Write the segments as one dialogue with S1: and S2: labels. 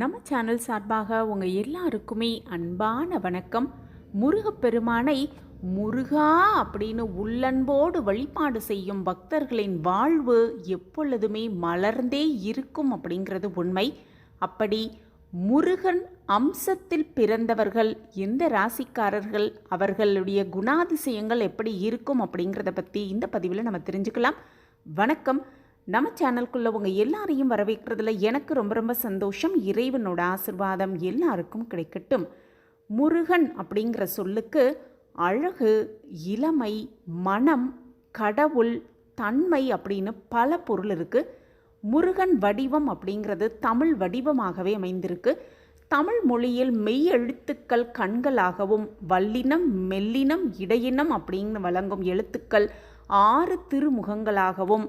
S1: நம்ம சேனல் சார்பாக உங்கள் எல்லாருக்குமே அன்பான வணக்கம். முருகப்பெருமானை முருகா அப்படின்னு உள்ளன்போடு வழிபாடு செய்யும் பக்தர்களின் வாழ்வு எப்பொழுதுமே மலர்ந்தே இருக்கும் அப்படிங்கிறது உண்மை. அப்படி முருகன் அம்சத்தில் பிறந்தவர்கள் எந்த ராசிக்காரர்கள் அவர்களுடைய குணாதிசயங்கள் எப்படி இருக்கும் அப்படிங்கிறத பற்றி இந்த பதிவில் நம்ம தெரிஞ்சுக்கலாம். வணக்கம். நம்ம சேனலுக்குள்ள உங்கள் எல்லாரையும் வரவேற்கிறதுல எனக்கு ரொம்ப ரொம்ப சந்தோஷம். இறைவனோட ஆசிர்வாதம் எல்லாருக்கும் கிடைக்கட்டும். முருகன் அப்படிங்கிற சொல்லுக்கு அழகு இளமை மனம் கடவுள் தன்மை அப்படின்னு பல பொருள் இருக்குது முருகன் வடிவம் அப்படிங்கிறது தமிழ் வடிவமாகவே அமைந்திருக்கு. தமிழ் மொழியில் மெய் எழுத்துக்கள் கண்களாகவும் வல்லினம் மெல்லினம் இடையினம் அப்படின்னு வழங்கும் எழுத்துக்கள் ஆறு திருமுகங்களாகவும்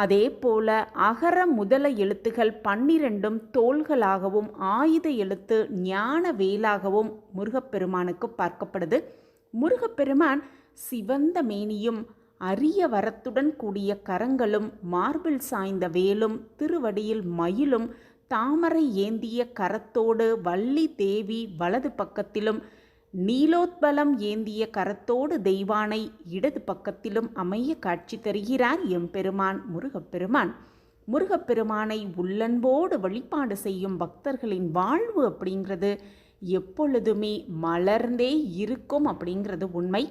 S1: அதே போல அகர முதல எழுத்துகள் பன்னிரெண்டும் தோள்களாகவும் ஆயுத எழுத்து ஞான வேலாகவும் முருகப்பெருமானுக்கு பார்க்கப்படுது. முருகப்பெருமான் சிவந்த மேனியும் அரிய வரத்துடன் கூடிய கரங்களும் மார்பில் சாய்ந்த வேலும் திருவடியில் மயிலும் தாமரை ஏந்திய கரத்தோடு வள்ளி தேவி வலது பக்கத்திலும் நீலோத்பலம் ஏந்திய கரத்தோடு தெய்வானை இடது பக்கத்திலும் அமைய காட்சி தருகிறார் எம்பெருமான் முருகப்பெருமான். முருகப்பெருமானை உள்ளன்போடு வழிபாடு செய்யும் பக்தர்களின் வாழ்வு அப்படிங்கிறது எப்பொழுதுமே மலர்ந்தே இருக்கும் அப்படிங்கிறது உண்மை.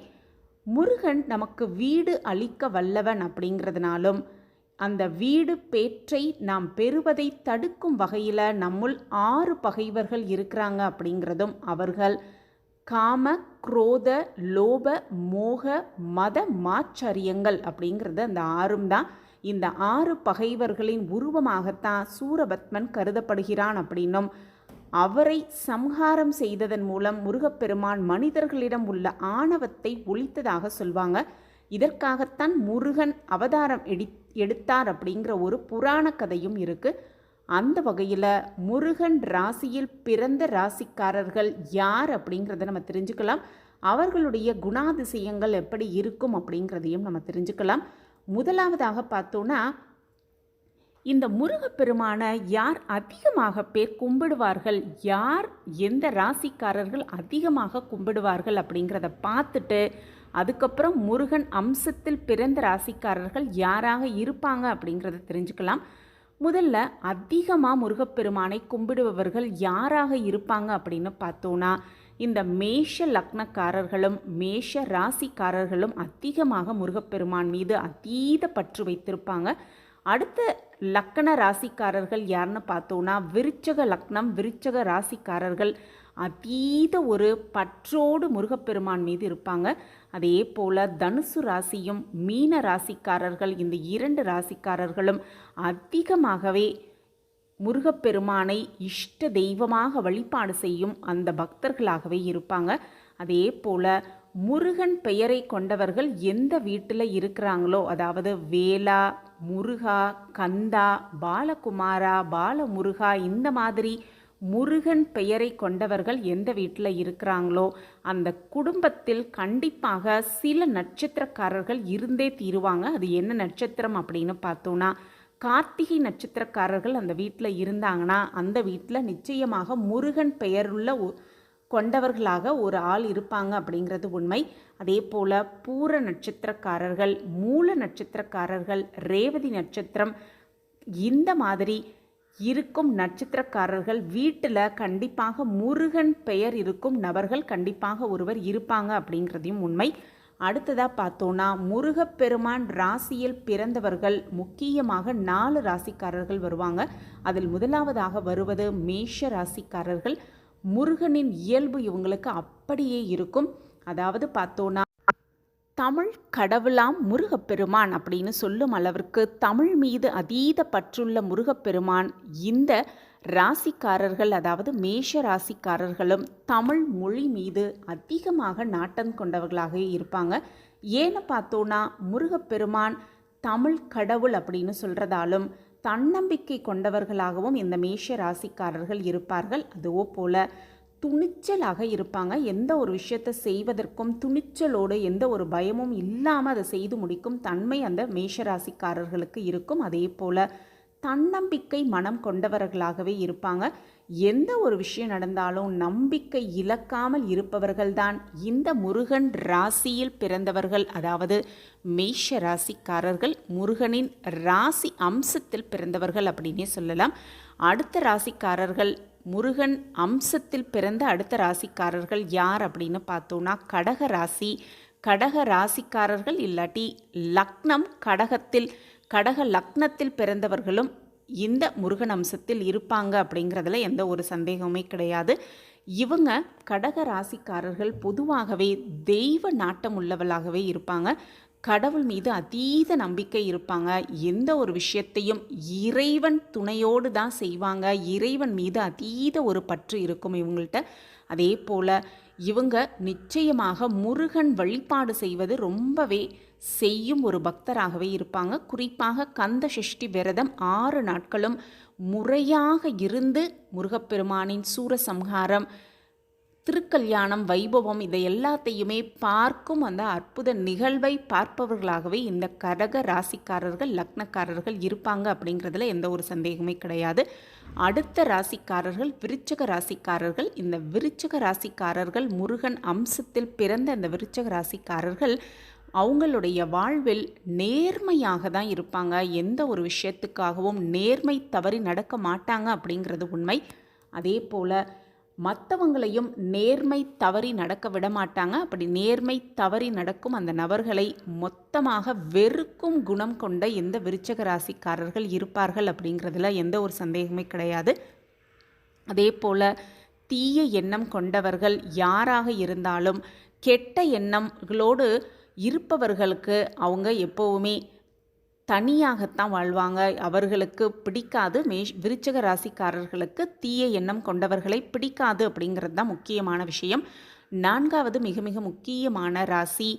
S1: முருகன் நமக்கு வீடு அளிக்க வல்லவன் அப்படிங்கிறதுனாலும் அந்த வீடு பேற்றை நாம் பெறுவதை தடுக்கும் வகையில் நம்முள் ஆறு பகைவர்கள் இருக்கிறாங்க அப்படிங்கிறதும் அவர்கள் காம குரோத லோப மோக மத மாச்சரியங்கள் அப்படிங்கிறது அந்த ஆறும் தான். இந்த ஆறு பகைவர்களின் உருவமாகத்தான் சூரபத்மன் கருதப்படுகிறான் அப்படின்னும். அவரை சம்ஹாரம் செய்ததன் மூலம் முருகப்பெருமான் மனிதர்களிடம் உள்ள ஆணவத்தை ஒழித்ததாக சொல்வாங்க. இதற்காகத்தான் முருகன் அவதாரம் எடி எடுத்தார் அப்படிங்கிற ஒரு புராண கதையும் இருக்குது அந்த வகையில் முருகன் ராசியில் பிறந்த ராசிக்காரர்கள் யார் அப்படிங்கிறத நம்ம தெரிஞ்சுக்கலாம். அவர்களுடைய குணாதிசயங்கள் எப்படி இருக்கும் அப்படிங்கிறதையும் நம்ம தெரிஞ்சுக்கலாம். முதலாவதாக பார்த்தோன்னா இந்த முருகப்பெருமானை யார் அதிகமாக பேர் கும்பிடுவார்கள் யார் எந்த ராசிக்காரர்கள் அதிகமாக கும்பிடுவார்கள் அப்படிங்கிறத பார்த்துட்டு அதுக்கப்புறம் முருகன் அம்சத்தில் பிறந்த ராசிக்காரர்கள் யாராக இருப்பாங்க அப்படிங்கிறத தெரிஞ்சுக்கலாம். முதல்ல அதிகமாக முருகப்பெருமானை கும்பிடுபவர்கள் யாராக இருப்பாங்க அப்படின்னு பார்த்தோன்னா இந்த மேஷ லக்னக்காரர்களும் மேஷ ராசிக்காரர்களும் அதிகமாக முருகப்பெருமான் மீது அதீத பற்று வைத்திருப்பாங்க. அடுத்த லக்கண ராசிக்காரர்கள் யாருன்னு பார்த்தோன்னா விருச்சக லக்னம் விருச்சக ராசிக்காரர்கள் அதீத ஒரு பற்றோடு முருகப்பெருமான் மீது இருப்பாங்க. அதே போல் தனுசு ராசியும் மீன ராசிக்காரர்கள் இந்த இரண்டு ராசிக்காரர்களும் அதிகமாகவே முருகப்பெருமானை இஷ்ட தெய்வமாக வழிபாடு செய்யும் அந்த பக்தர்களாகவே இருப்பாங்க. அதே போல் முருகன் பெயரை கொண்டவர்கள் எந்த வீட்டில் இருக்கிறாங்களோ அதாவது வேலா முருகா கந்தா பாலகுமாரா பாலமுருகா இந்த மாதிரி முருகன் பெயரை கொண்டவர்கள் எந்த வீட்டில் இருக்கிறாங்களோ அந்த குடும்பத்தில் கண்டிப்பாக சில நட்சத்திரக்காரர்கள் இருந்தே தீருவாங்க. அது என்ன நட்சத்திரம் அப்படின்னு பார்த்தோன்னா கார்த்திகை நட்சத்திரக்காரர்கள் அந்த வீட்டில் இருந்தாங்கன்னா அந்த வீட்டில் நிச்சயமாக முருகன் பெயருள்ள கொண்டவர்களாக ஒரு ஆள் இருப்பாங்க அப்படிங்கிறது உண்மை. அதே போல் பூர நட்சத்திரக்காரர்கள் மூல நட்சத்திரக்காரர்கள் ரேவதி நட்சத்திரம் இந்த மாதிரி இருக்கும் நட்சத்திரக்காரர்கள் வீட்டில் கண்டிப்பாக முருகன் பெயர் இருக்கும் நபர்கள் கண்டிப்பாக ஒருவர் இருப்பாங்க அப்படிங்கிறதையும் உண்மை. அடுத்ததாக பார்த்தோன்னா முருகப்பெருமான் ராசியில் பிறந்தவர்கள் முக்கியமாக நாலு ராசிக்காரர்கள் வருவாங்க. அதில் முதலாவதாக வருவது மேஷ ராசிக்காரர்கள். முருகனின் இயல்பு இவங்களுக்கு அப்படியே இருக்கும். அதாவது பார்த்தோன்னா தமிழ் கடவுளாம் முருகப்பெருமான் அப்படின்னு சொல்லும் அளவிற்கு தமிழ் மீது அதீத பற்றுள்ள முருகப்பெருமான் இந்த ராசிக்காரர்கள் அதாவது மேஷ ராசிக்காரர்களும் தமிழ் மொழி மீது அதிகமாக நாட்டம் கொண்டவர்களாக இருப்பாங்க. ஏன்னு பார்த்தோன்னா முருகப்பெருமான் தமிழ் கடவுள் அப்படின்னு சொல்கிறதாலும் தன்னம்பிக்கை கொண்டவர்களாகவும் இந்த மேஷ ராசிக்காரர்கள் இருப்பார்கள். அதுவோ போல துணிச்சலாக இருப்பாங்க. எந்த ஒரு விஷயத்தை செய்வதற்கும் துணிச்சலோடு எந்த ஒரு பயமும் இல்லாமல் அதை செய்து முடிக்கும் தன்மை அந்த மேஷராசிக்காரர்களுக்கு இருக்கும். அதே போல் தன்னம்பிக்கை மனம் கொண்டவர்களாகவே இருப்பாங்க. எந்த ஒரு விஷயம் நடந்தாலும் நம்பிக்கை இழக்காமல் இருப்பவர்கள்தான் இந்த முருகன் ராசியில் பிறந்தவர்கள். அதாவது மேஷ ராசிக்காரர்கள் முருகனின் ராசி அம்சத்தில் பிறந்தவர்கள் அப்படின்னே சொல்லலாம். அடுத்த ராசிக்காரர்கள் முருகன் அம்சத்தில் பிறந்த அடுத்த ராசிக்காரர்கள் யார் அப்படின்னு பார்த்தோன்னா கடக ராசி. கடக ராசிக்காரர்கள் இல்லாட்டி லக்னம் கடகத்தில் கடக லக்னத்தில் பிறந்தவர்களும் இந்த முருகன் அம்சத்தில் இருப்பாங்க அப்படிங்கிறதுல எந்த ஒரு சந்தேகமே கிடையாது. இவங்க கடக ராசிக்காரர்கள் பொதுவாகவே தெய்வ நாட்டம் உள்ளவளாகவே இருப்பாங்க. கடவுள் மீது அதீத நம்பிக்கை இருப்பாங்க. எந்த ஒரு விஷயத்தையும் இறைவன் துணையோடு தான் செய்வாங்க. இறைவன் மீது அதீத ஒரு பற்று இருக்கும் இவங்கள்ட்ட. அதே போல் இவங்க நிச்சயமாக முருகன் வழிபாடு செய்வது ரொம்பவே செய்யும் ஒரு பக்தராகவே இருப்பாங்க. குறிப்பாக கந்த சஷ்டி விரதம் ஆறு நாட்களும் முறையாக இருந்து முருகப்பெருமானின் சூரசம்ஹாரம் திருக்கல்யாணம் வைபவம் இதை எல்லாத்தையுமே பார்க்கும் அந்த அற்புத நிகழ்வை பார்ப்பவர்களாகவே இந்த கடக ராசிக்காரர்கள் லக்னக்காரர்கள் இருப்பாங்க அப்படிங்கிறதுல எந்த ஒரு சந்தேகமே கிடையாது. அடுத்த ராசிக்காரர்கள் விருச்சக ராசிக்காரர்கள் இந்த விருச்சக ராசிக்காரர்கள் முருகன் அம்சத்தில் பிறந்த இந்த விருச்சக ராசிக்காரர்கள் அவங்களுடைய வாழ்வில் நேர்மையாக தான் இருப்பாங்க. எந்த ஒரு விஷயத்துக்காகவும் நேர்மை தவறி நடக்க மாட்டாங்க அப்படிங்கிறது உண்மை. அதே போல் மற்றவங்களையும் நேர்மை தவறி நடக்க விட மாட்டாங்க அப்படி நேர்மை தவறி நடக்கும் அந்த நபர்களை மொத்தமாக வெறுக்கும் குணம் கொண்ட எந்த விருச்சக ராசிக்காரர்கள் இருப்பார்கள் அப்படிங்கிறதுல எந்த ஒரு சந்தேகமே கிடையாது. அதே போல் தீய எண்ணம் கொண்டவர்கள் யாராக இருந்தாலும் கெட்ட எண்ணங்களோடு இருப்பவர்களுக்கு அவங்க எப்போவுமே தனியாகத்தான் வாழ்வாங்க. அவர்களுக்கு பிடிக்காது. மேஷ் விருச்சக ராசிக்காரர்களுக்கு தீய எண்ணம் கொண்டவர்களை பிடிக்காது அப்படிங்கிறது தான் முக்கியமான விஷயம். நான்காவது மிக மிக முக்கியமான ராசி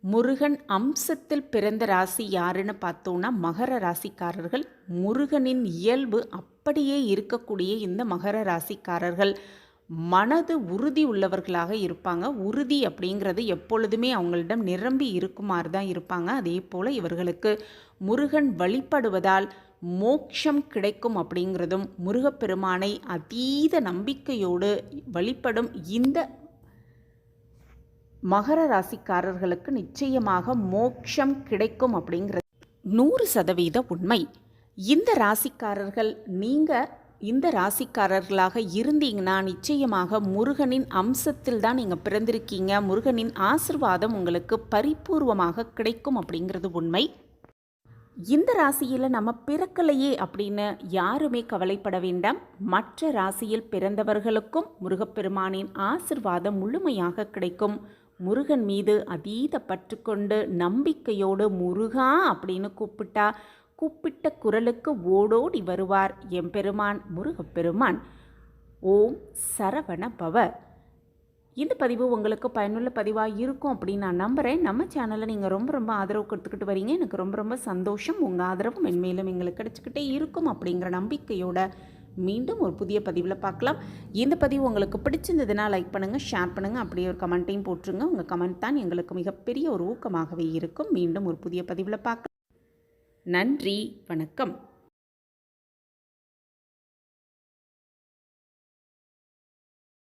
S1: முருகன் அம்சத்தில் பிறந்த ராசி யாருன்னு பார்த்தோன்னா மகர ராசிக்காரர்கள். முருகனின் இயல்பு அப்படியே இருக்கக்கூடிய இந்த மகர ராசிக்காரர்கள். மனது உறுதி உள்ளவர்களாக இருப்பாங்க. உறுதி அப்படிங்கிறது எப்பொழுதுமே அவங்களிடம் நிரம்பி இருக்குமாறு தான் இருப்பாங்க. அதே போல் இவர்களுக்கு முருகன் வழிபடுவதால் மோட்சம் கிடைக்கும் அப்படிங்கிறதும் முருகப்பெருமானை அதீத நம்பிக்கையோடு வழிபடும் இந்த மகர ராசிக்காரர்களுக்கு நிச்சயமாக மோட்சம் கிடைக்கும் அப்படிங்கிறது நூறு சதவீத உண்மை. இந்த ராசிக்காரர்கள் நீங்கள் இந்த ராசிக்காரர்களாக இருந்தீங்கன்னா நிச்சயமாக முருகனின் அம்சத்தில் தான் நீங்கள் பிறந்திருக்கீங்க. முருகனின் ஆசிர்வாதம் உங்களுக்கு பரிபூர்வமாக கிடைக்கும் அப்படிங்கிறது உண்மை. இந்த ராசியில் நம்ம பிறக்கலையே அப்படின்னு யாருமே கவலைப்பட வேண்டாம். மற்ற ராசியில் பிறந்தவர்களுக்கும் முருகப்பெருமானின் ஆசிர்வாதம் முழுமையாக கிடைக்கும். முருகன் மீது அதீத பற்றுக்கொண்டு நம்பிக்கையோடு முருகா அப்படின்னு கூப்பிட்டா கூப்பிட்ட குரலுக்கு ஓடோடி வருவார் எம்பெருமான் முருகப்பெருமான். ஓம் சரவண பவ. இந்த பதிவு உங்களுக்கு பயனுள்ள பதிவாக இருக்கும் அப்படின்னு நான் நம்புகிறேன் நம்ம சேனலை நீங்கள் ரொம்ப ரொம்ப ஆதரவு கொடுத்துக்கிட்டு வரீங்க. எனக்கு ரொம்ப ரொம்ப சந்தோஷம். உங்கள் ஆதரவு மென்மேலும் எங்களுக்கு கிடச்சிக்கிட்டே இருக்கும் அப்படிங்கிற நம்பிக்கையோட மீண்டும் ஒரு புதிய பதிவில் பார்க்கலாம். இந்த பதிவு உங்களுக்கு பிடிச்சிருந்ததுன்னா லைக் பண்ணுங்கள் ஷேர் பண்ணுங்கள் அப்படியே ஒரு கமெண்ட்டையும் போட்டுருங்க. உங்கள் கமெண்ட் தான் எங்களுக்கு மிகப்பெரிய ஒரு ஊக்கமாகவே இருக்கும். மீண்டும் ஒரு புதிய பதிவில் பார்க்கலாம். நன்றி வணக்கம்.